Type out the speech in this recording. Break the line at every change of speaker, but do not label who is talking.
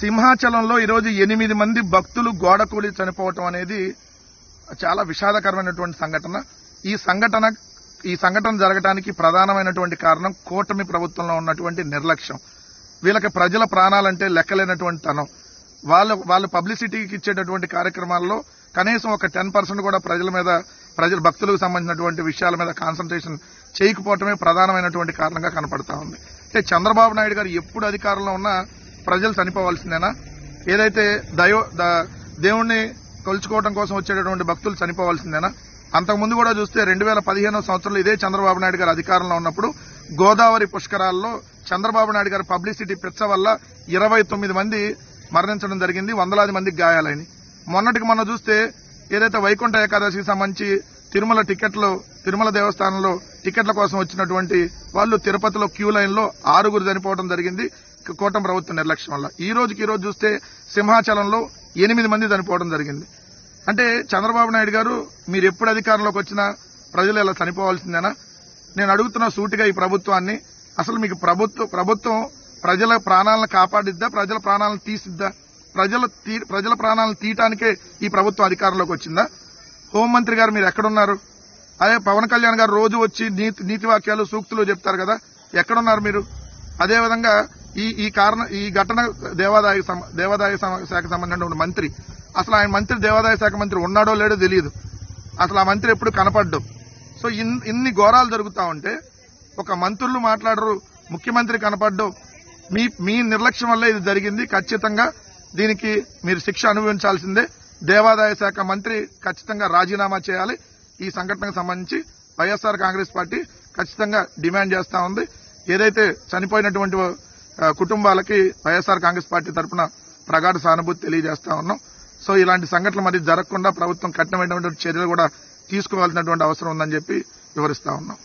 సింహాచలంలో ఈరోజు ఎనిమిది మంది భక్తులు గోడ కూలి చనిపోవటం అనేది చాలా విషాదకరమైనటువంటి సంఘటన. ఈ సంఘటన ఈ సంఘటన జరగడానికి ప్రధానమైనటువంటి కారణం కూటమి ప్రభుత్వంలో ఉన్నటువంటి నిర్లక్ష్యం. వీళ్ళకి ప్రజల ప్రాణాలంటే లెక్కలేనటువంటి తనం. వాళ్ళు వాళ్ళు పబ్లిసిటీకి ఇచ్చేటటువంటి కార్యక్రమాల్లో కనీసం ఒక టెన్ పర్సెంట్ కూడా ప్రజల మీద ప్రజల భక్తులకు సంబంధించినటువంటి విషయాల మీద కాన్సన్ట్రేషన్ చేయకపోవటమే ప్రధానమైనటువంటి కారణంగా కనపడతా ఉంది. అంటే చంద్రబాబు నాయుడు గారు ఎప్పుడు అధికారంలో ఉన్నా ప్రజలు చనిపోవాల్సిందేనా? ఏదైతే దయో ద- దేవుణ్ణి కొలుచుకోవడం కోసం వచ్చేటటువంటి భక్తులు చనిపోవాల్సిందేనా? అంతకుముందు కూడా చూస్తే రెండు వేల పదిహేనో సంవత్సరంలో ఇదే చంద్రబాబు నాయుడు గారు అధికారంలో ఉన్నప్పుడు గోదావరి పుష్కరాల్లో చంద్రబాబు నాయుడు గారి పబ్లిసిటీ పిచ్చ వల్ల ఇరవై తొమ్మిది మంది మరణించడం జరిగింది వందలాది మందికి గాయాలని మొన్నటికి మొన్న చూస్తే ఏదైతే వైకుంఠ ఏకాదశికి సంబంధించి తిరుమల టికెట్లు తిరుమల దేవస్థానంలో టికెట్ల కోసం వచ్చినటువంటి వాళ్ళు తిరుపతిలో క్యూ లైన్లో ఆరుగురు చనిపోవడం జరిగింది. కూటమి ప్రభుత్వం నిర్లక్ష్యం వల్ల. ఈ రోజుకి ఈ రోజు చూస్తే సింహాచలంలో ఎనిమిది మంది చనిపోవడం జరిగింది. అంటే చంద్రబాబు నాయుడు గారు మీరు ఎప్పుడు అధికారంలోకి వచ్చినా ప్రజలు ఇలా చనిపోవాల్సిందేనా? నేను అడుగుతున్న సూటిగా ఈ ప్రభుత్వాన్ని అసలు మీకు ప్రభుత్వం ప్రభుత్వం ప్రజల ప్రాణాలను కాపాడిద్దా? ప్రజల ప్రాణాలను తీసిద్దా? ప్రజల తీ- ప్రజల ప్రాణాలను తీయటానికే ఈ ప్రభుత్వం అధికారంలోకి వచ్చిందా? హోంమంత్రి గారు మీరు ఎక్కడున్నారు? అదే పవన్ కళ్యాణ్ గారు రోజు వచ్చి నీతి నీతి వాక్యాలు సూక్తులు చెప్తారు కదా. ఎక్కడున్నారు మీరు? అదేవిధంగా ఈ ఈ కారణ ఈ ఘటన దేవాదాయ సం- దేవాదాయ శాఖ సంబంధించిన మంత్రి. అసలు ఆయన మంత్రి దేవాదాయ శాఖ మంత్రి ఉన్నాడో లేడో తెలియదు. అసలు ఆ మంత్రి ఎప్పుడు కనపడ్డు. సో ఇన్- ఇన్ని ఘోరాలు జరుగుతా ఉంటే ఒక మంత్రులు మాట్లాడరు ముఖ్యమంత్రి కనపడ్డు. మీ మీ నిర్లక్ష్యం వల్ల ఇది జరిగింది. ఖచ్చితంగా దీనికి మీరు శిక్ష అనుభవించాల్సిందే. దేవాదాయ శాఖ మంత్రి ఖచ్చితంగా రాజీనామా చేయాలి. ఈ సంఘటనకు సంబంధించి వైఎస్ఆర్ కాంగ్రెస్ పార్టీ ఖచ్చితంగా డిమాండ్ చేస్తా ఉంది. ఏదైతే చనిపోయినటువంటి కుటుంబాలకి వైఎస్ఆర్ కాంగ్రెస్ పార్టీ తరఫున ప్రగాఢ సానుభూతి తెలియజేస్తా ఉన్నాం. సో ఇలాంటి సంఘటనలు మరి జరగకుండా ప్రభుత్వం కఠినమైనటువంటి చర్యలు కూడా తీసుకోవాల్సినటువంటి అవసరం ఉందని చెప్పి వివరిస్తా ఉన్నాం.